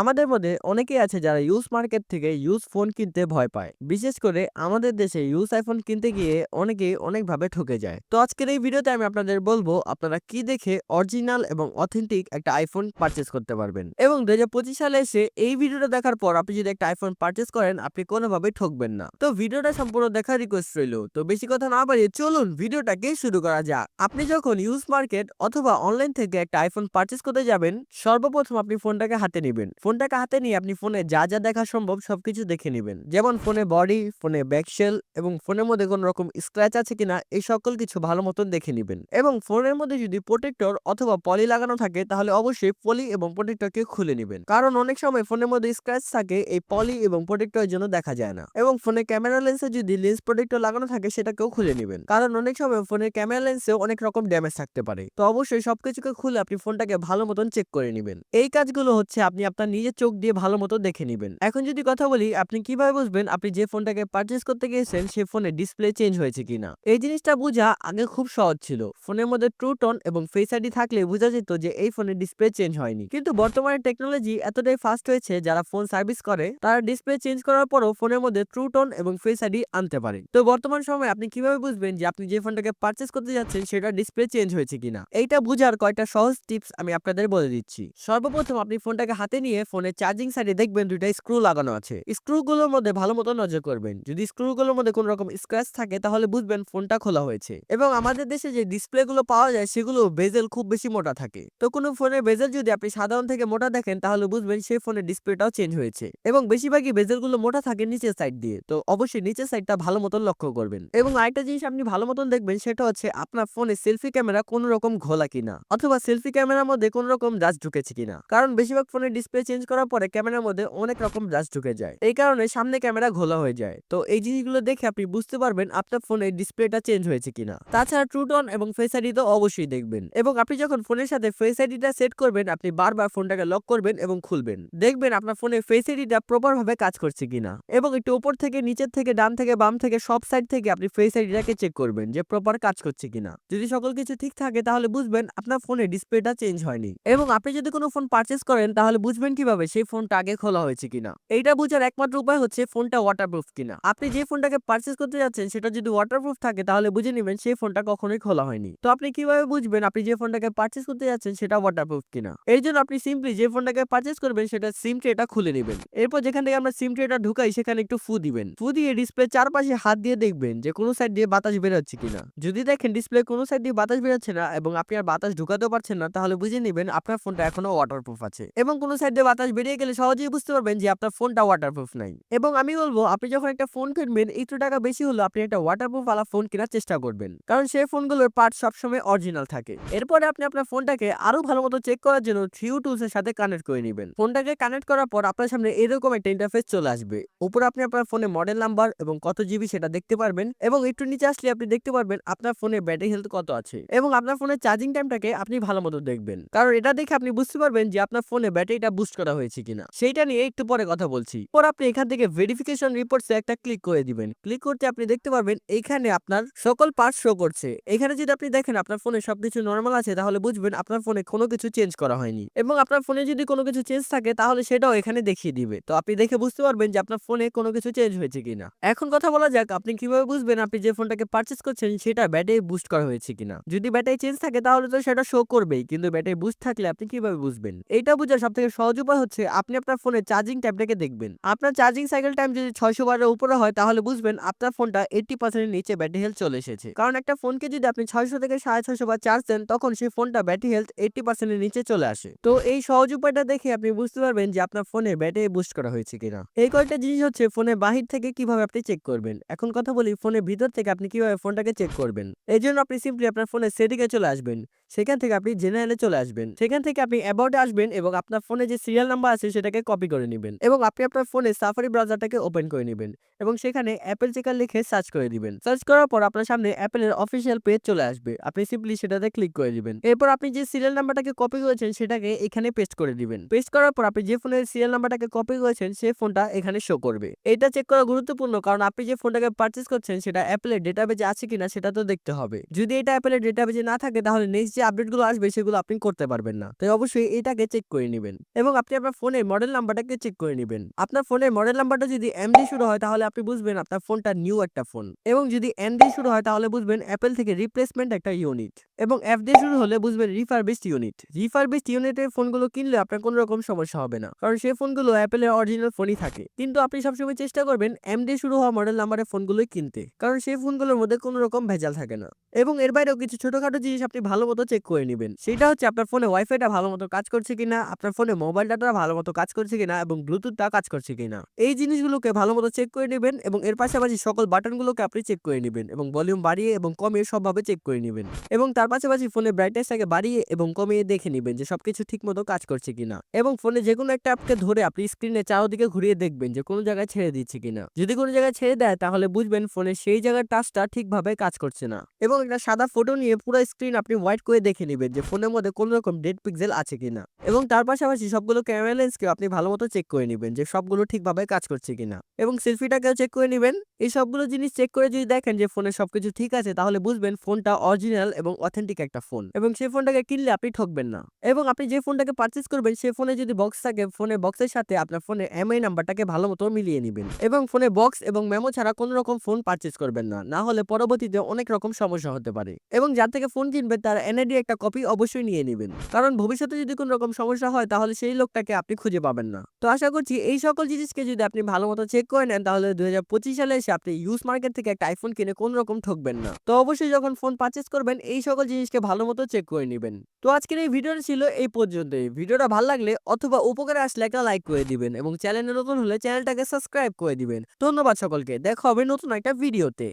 আমাদের মধ্যে অনেকেই আছে যারা ইউজ মার্কেট থেকে ইউজ ফোন কিনতে ভয় পায়। বিশেষ করে আমাদের দেশে ইউজ আইফোন কিনতে গিয়ে অনেকেই অনেকভাবে ঠকে যায়। তো আজকের এই ভিডিওতে আমি আপনাদের বলব, আপনারা কি দেখে অরিজিনাল এবং অথেন্টিক একটা আইফোন পারচেস করতে পারবেন? এবং দু সালে এসে এই ভিডিওটা দেখার পর আপনি যদি একটা আইফোন পারচেস করেন, আপনি কোনোভাবেই ঠকবেন না। তো ভিডিওটা সম্পূর্ণ দেখার রিকোয়েস্ট রইল। তো বেশি কথা না বাড়িয়ে চলুন ভিডিওটাকে শুরু করা যাক। আপনি যখন ইউজ মার্কেট অথবা অনলাইন থেকে একটা আইফোন পারচেস করতে যাবেন, সর্বপ্রথম আপনি ফোনটাকে হাতে নেবেন। ফোনটাকে হাতে নিয়ে আপনি ফোনে যা যা দেখা সম্ভব সব কিছু দেখে নেবেন। যেমন ফোনে বডি ফোনে ব্যাকশেল এবং ফোনের মধ্যে কোনো রকম স্ক্র্যাচ আছে কিনা, এই সকল কিছু ভালো মতন দেখে নেবেন। এবং ফোনের মধ্যে যদি প্রোটেক্টর অথবা পলি লাগানো থাকে, তাহলে অবশ্যই পলি এবং প্রোটেক্টরকে খুলে নেবেন। কারণ অনেক সময় ফোনের মধ্যে স্ক্র্যাচ থাকে, এই পলি এবং প্রোটেক্টরের জন্য দেখা যায় না। এবং ফোনে ক্যামেরা লেন্সে যদি লেন্স প্রোটেক্টর লাগানো থাকে সেটাকেও খুলে নেবেন। কারণ অনেক সময় ফোনের ক্যামেরা লেন্সেও অনেক রকম ড্যামেজ থাকতে পারে। তো অবশ্যই সবকিছুকে খুলে আপনি ফোনটাকে ভালো মতন চেক করে নেবেন। এই কাজগুলো হচ্ছে আপনি আপনার নিজের চোখ দিয়ে ভালো মতো দেখে নেবেন। এখন যদি কথা বলি, আপনি কীভাবে বুঝবেন আপনি যে ফোনটাকে পারচেস করতে গিয়েছেন, সে ফোনে ডিসপ্লে চেঞ্জ হয়েছে কিনা? এই জিনিসটা বোঝা আগে খুব সহজ ছিল। ফোনের মধ্যে ট্রু টোন এবং ফেস আইডি থাকলে বোঝা যেত যে এই ফোনের ডিসপ্লে চেঞ্জ হয়নি। কিন্তু বর্তমানে টেকনোলজি এতটাই ফাস্ট হয়েছে, যারা ফোন সার্ভিস করে, তারা ডিসপ্লে চেঞ্জ করার পরও ফোনের মধ্যে ট্রু টোন এবং ফেস আইডি আনতে পারে। তো বর্তমান সময়ে আপনি কীভাবে বুঝবেন যে আপনি যে ফোনটাকে পারচেস করতে যাচ্ছেন, সেটা ডিসপ্লে চেঞ্জ হয়েছে কিনা? এইটা বোঝার কয়েকটা সহজ টিপস আমি আপনাদের বলে দিচ্ছি। সর্বপ্রথম আপনি ফোনটাকে হাতে নিয়ে ফোনের চার্জিং সাইডে দেখবেন দুইটা স্ক্রু লাগানো আছে। স্ক্রুগুলোর মধ্যে ভালো মতো নজর করবেন। যদি স্ক্রুগুলোর মধ্যে কোনো রকম স্ক্র্যাচ থাকে, তাহলে বুঝবেন ফোনটা খোলা হয়েছে। এবং আমাদের দেশে যে ডিসপ্লে গুলো পাওয়া যায় সেগুলো বেজেল খুব বেশি মোটা থাকে। তো কোনো ফোনের বেজেল যদি আপনি সাধারণ থেকে মোটা দেখেন, তাহলে বুঝবেন সেই ফোনের ডিসপ্লেটাও চেঞ্জ হয়েছে। এবং বেশিরভাগই বেজেলগুলো মোটা থাকে নিচের সাইড দিয়ে। তো অবশ্যই নিচের সাইডটা ভালো মতন লক্ষ্য করবেন। এবং আরেকটা জিনিস আপনি ভালো মতন দেখবেন, সেটা হচ্ছে আপনার ফোনে সেলফি ক্যামেরা কোনো রকম ঘোলা কিনা, অথবা সেলফি ক্যামেরার মধ্যে কোনো রকম ডাস্ট ঢুকেছে কিনা। কারণ বেশিরভাগ ফোনের ডিসপ্লে চেঞ্জ করার পরে ক্যামেরার মধ্যে অনেক রকম ডাস্ট ঢুকে যায়। এই কারণে সামনে ক্যামেরা ঘোলা হয়ে যায়। তো এই জিনিসগুলো দেখে আপনি বুঝতে পারবেন আপনার ফোনের ডিসপ্লেটা চেঞ্জ হয়েছে কিনা। তাছাড়া ট্রুটন এবং ফেস আইডি তো অবশ্যই দেখবেন। এবং আপনি যখন ফোনের সাথে ফেস আইডিটা সেট করবেন, আপনি বারবার ফোনটাকে লক করবেন এবং খুলবেন। দেখবেন আপনার ফোনে ফেস আইডিটা প্রপার ভাবে কাজ করছে কিনা। এবং একটু উপর থেকে, নিচের থেকে, ডান থেকে, বাম থেকে, সব সাইড থেকে আপনি ফেস আইডিটাকে চেক করবেন যে প্রপার কাজ করছে কিনা। যদি সকল কিছু ঠিক থাকে, তাহলে বুঝবেন আপনার ফোনে ডিসপ্লেটা চেঞ্জ হয়নি। এবং আপনি যদি কোনো ফোন পারচেস করেন, তাহলে বুঝবেন কীভাবে সেই ফোনটা আগে খোলা হয়েছে কিনা? এইটা বোঝার একমাত্র উপায় হচ্ছে ফোনটা ওয়াটারপ্রুফ কিনা। আপনি যে ফোনটাকে পারচেস করতে যাচ্ছেন, সেটা যদি ওয়াটারপ্রুফ থাকে, তাহলে বুঝে নেবেন সেই ফোনটা কখনোই খোলা হয়নি। তো আপনি কীভাবে বুঝবেন আপনি যে ফোনটাকে পারচেস করতে যাচ্ছেন, সেটা ওয়াটারপ্রুফ কিনা? এই জন্য আপনি সিম্পলি যে ফোনটাকে পারচেস করবেন, সেটা সিম ট্রেটা খুলে নেবেন। এরপর যেখান থেকে আমরা সিম ট্রেটা ঢুকাই, সেখানে একটু ফু দিবেন। ফু দিয়ে ডিসপ্লে চারপাশে হাত দিয়ে দেখবেন যে কোনো সাইড দিয়ে বাতাস বেরোচ্ছে কিনা। যদি দেখেন ডিসপ্লে কোনো সাইড দিয়ে বাতাস বেরোচ্ছে না এবং আপনি আর বাতাস ঢুকাতেও পারছেন না, তাহলে বুঝে নেবেন আপনার ফোনটা এখনও ওয়াটারপ্রুফ আছে। এবং কোনো সাইড দিয়ে বাতাস বেরিয়ে গেলে সহজেই বুঝতে পারবেন যে আপনার ফোনটা ওয়াটারপ্রুফ নাই। এবং আমি বলব, আপনি যখন একটা ফোন কিনবেন, একটু টাকা বেশি হলো আপনি একটা ওয়াটারপ্রুফ ওয়ালা ফোন কেনার চেষ্টা করবেন। কারণ সেই ফোনগুলোর পার্ট সবসময় অরিজিনাল থাকে। এরপরে আপনি আপনার ফোনটাকে আরও ভালো মতো চেক করার জন্য থ্রিউ টুলস এর সাথে কানেক্ট করে নেবেন। ফোনটাকে কানেক্ট করার পর আপনার সামনে এরকম একটা ইন্টারফেস চলে আসবে। উপরে আপনি আপনার ফোনে মডেল নাম্বার এবং কত জিবি সেটা দেখতে পারবেন এবং একটু নিচে আসলে আপনি দেখতে পারবেন আপনার ফোনে ব্যাটারি হেলথ কত আছে এবং আপনার ফোনের চার্জিং টাইমটাকে আপনি ভালো মতো দেখবেন। কারণ এটা দেখে আপনি বুঝতে পারবেন যে আপনার ফোনে ব্যাটারিটা বুস্ট করা হয়েছে কিনা। সেইটা নিয়ে একটু পরে কথা বলছি। পর আপনি এখান থেকে ভেরিফিকেশন রিপোর্টস একটা ক্লিক করে দিবেন। ক্লিক করতে আপনি দেখতে পারবেন এইখানে আপনার সকল পার্ট শো করছে। এখানে যদি আপনি দেখেন আপনার ফোনে সবকিছু নর্মাল আছে, তাহলে বুঝবেন আপনার ফোনে কোনো কিছু চেঞ্জ করা হয়নি। এবং আপনার ফোনে যদি কোনো কিছু চেঞ্জ থাকে, তাহলে সেটাও এখানে দেখিয়ে দিবে। তো আপনি দেখে বুঝতে পারবেন যে আপনার ফোনে কোনো কিছু চেঞ্জ হয়েছে কিনা। এখন কথা বলা যাক, আপনি কীভাবে বুঝবেন আপনি যে ফোনটাকে পারচেস করছেন, সেটা ব্যাটারি বুস্ট করা হয়েছে কিনা? যদি ব্যাটারি চেঞ্জ থাকে, তাহলে তো সেটা শো করবেই। কিন্তু ব্যাটারি বুস্ট থাকলে আপনি কীভাবে বুঝবেন? এটা বোঝার সব থেকে সহজ উপায় হচ্ছে আপনি আপনার ফোনের চার্জিং টাইমটাকে দেখবেন। আপনার চার্জিং সাইকেল টাইম যদি ছয়শো বারের উপরে হয়, তাহলে বুঝবেন আপনার ফোনটা এইটি পার্সেন্টের নিচে ব্যাটারি হেলথ চলে এসেছে। কারণ একটা ফোনকে যদি আপনি ছয়শো থেকে সাড়ে ছয়শো বার চার্জ দেন, তখন সেই ফোনটা ব্যাটারি হেলথ এইটি পার্সেন্টের নিচে চলে আসে। তো এই সহজ উপায়টা দেখে আপনি বুঝতে পারবেন যে আপনার ফোনে ব্যাটারি বুস্ট করা হয়েছে কিনা। এই কয়েকটা জিনিস হচ্ছে ফোনের বাহির থেকে কীভাবে আপনি চেক করবেন। এখন কথা বলি ফোনের ভিতর থেকে আপনি কীভাবে ফোনটাকে চেক করবেন। এই জন্য আপনি সিম্পলি আপনার ফোনের সেটিংয়ে চলে আসবেন। সেখান থেকে আপনি জেনারেলে চলে আসবেন। সেখান থেকে আপনি অ্যাবাউটে আসবেন এবং আপনার ফোনে যে সিরিয়াল নাম্বার আছে সেটাকে কপি করে নেবেন এবং আপনি আপনার ফোনে সাফারি ব্রাউজারটাকে ওপেন করে নেবেন এবং সেখানে অ্যাপেল চেকার লিখে সার্চ করে দিবেন। সার্চ করার পর আপনার সামনে অ্যাপেলের অফিসিয়াল পেজ চলে আসবে। আপনি সিম্পলি সেটাতে ক্লিক করে দিবেন। এরপর আপনি যে সিরিয়াল নাম্বারটাকে কপি করেছেন সেটাকে এখানে পেস্ট করে দিবেন। পেস্ট করার পর আপনি যে ফোনের সিরিয়াল নাম্বারটাকে কপি করেছেন সেই ফোনটা এখানে শো করবে। এটা চেক করা গুরুত্বপূর্ণ কারণ আপনি যে ফোনটাকে পারচেস করছেন সেটা অ্যাপেলের ডেটাবেজে আছে কিনা সেটা তো দেখতে হবে। যদি এটা অ্যাপেলের ডেটাবেজে না থাকে তাহলে নেক্সট আপডেটগুলো আসবে, সেগুলো আপনি করতে পারবেন না। তাই অবশ্যই এটাকে চেক করে নেবেন এবং আপনি আপনার ফোনের মডেল নাম্বারটাকে চেক করে নেবেন। আপনার ফোনের মডেল নাম্বারটা যদি এম দিয়ে শুরু হয়, তাহলে আপনি বুঝবেন আপনার ফোনটা নিউ একটা ফোন এবং যদি এন দিয়ে শুরু হয়, তাহলে বুঝবেন অ্যাপেল থেকে রিপ্লেসমেন্ট একটা ইউনিট এবং এফ দিয়ে শুরু হলে বুঝবেন রিফারবিস্ট ইউনিট রিফারবিস্ট ইউনিটের ফোনগুলো কিনলে আপনার কোনো রকম সমস্যা হবে না। কারণ সেই ফোনগুলো অ্যাপেলের অরিজিনাল ফোনই থাকে। কিন্তু আপনি সবসময় চেষ্টা করবেন এম দিয়ে শুরু হওয়া মডেল নাম্বারের ফোনগুলোই কিনতে। কারণ সেই ফোনগুলোর মধ্যে কোনো রকম ভেজাল থাকে না। এবং এর বাইরেও কিছু ছোটখাটো জিনিস আপনি ভালো মতো চেক করে নেবেন। সেটা হচ্ছে আপনার ফোনে ওয়াইফাইটা ভালো মতো কাজ করছে কিনা, আপনার ফোনে মোবাইল ডাটা ভালো মতো কাজ করছে কিনা এবং ব্লুটুথটা কাজ করছে কিনা। এই জিনিসগুলোকে ভালো মতো চেক করে নেবেন এবং এর পাশাপাশি সকল বাটনগুলোকে আপনি চেক করে নেবেন এবং ভলিউম বাড়িয়ে এবং কমিয়ে সবভাবে চেক করে নেবেন। এবং তার পাশাপাশি ফোনের ব্রাইটনেসটাকে বাড়িয়ে এবং কমিয়ে দেখে নেবেন যে সবকিছু ঠিক মতো কাজ করছে কিনা। এবং ফোনে যে কোনো একটা অ্যাপকে ধরে আপনি স্ক্রিনে চারদিকে ঘুরিয়ে দেখবেন যে কোনো জায়গায় ছেড়ে দিচ্ছে কিনা। যদি কোনো জায়গায় ছেড়ে দেয়, তাহলে বুঝবেন ফোনের সেই জায়গার টাচটা ঠিকভাবে কাজ করছে না। এবং একটা সাদা ফটো নিয়ে পুরো স্ক্রিন আপনি হোয়াইট করে দেখে নেবেন যে ফোনের মধ্যে কোনো রকম ডেড পিক্সেল আছে কিনা। এবং তার পাশাপাশি সবগুলো ক্যামেরা লেন্সকে আপনি ভালো মতো চেক করে নেবেন যে সবগুলো ঠিকভাবে কাজ করছে কিনা। এবং সেলফিটাকেও চেক করে নেবেন। এই সবগুলো জিনিস চেক করে যদি দেখেন যে ফোনে সবকিছু ঠিক আছে, তাহলে বুঝবেন ফোনটা অরিজিনাল এবং অথেন্টিক একটা ফোন এবং সেই ফোনটাকে কিনলে আপনি ঠকবেন না। এবং আপনি যে ফোনটাকে পারচেস করবেন, সেই ফোনে যদি বক্স থাকে ফোনের বক্সের সাথে আপনার ফোনের এমআই নাম্বারটাকে ভালো মতো মিলিয়ে নেবেন। এবং ফোনে বক্স এবং মেমো ছাড়া কোনো রকম ফোন পারচেস করবেন না। না হলে পরবর্তীতে অনেক রকম সমস্যা হতে পারে। এবং যার থেকে ফোন কিনবেন, তার এনআইডি একটা কপি অবশ্যই নিয়ে নেবেন। কারণ ভবিষ্যতে যদি কোনো রকম সমস্যা হয়, তাহলে সেই লোকটাকে আপনি খুঁজে পাবেন না। তো আশা করছি, এই সকল জিনিসকে যদি আপনি ভালো মতো চেক করে নেন, তাহলে দুই হাজার পঁচিশ সালে এসে আপনি ইউজ মার্কেট থেকে একটা আইফোন কিনে কোনো রকম ঠকবেন না। তো অবশ্যই যখন ফোন পারচেস করবেন, এই সকল জিনিসকে ভালো মতো চেক করে নেবেন। তো আজকের এই ভিডিওটা ছিল এই পর্যন্তই। ভিডিওটা ভালো লাগলে অথবা উপকারে আসলে একটা লাইক করে দিবেন এবং চ্যানেলে নতুন হলে চ্যানেলটাকে সাবস্ক্রাইব করে দিবেন। ধন্যবাদ সকলকে। দেখা হবে নতুন একটা ভিডিওতে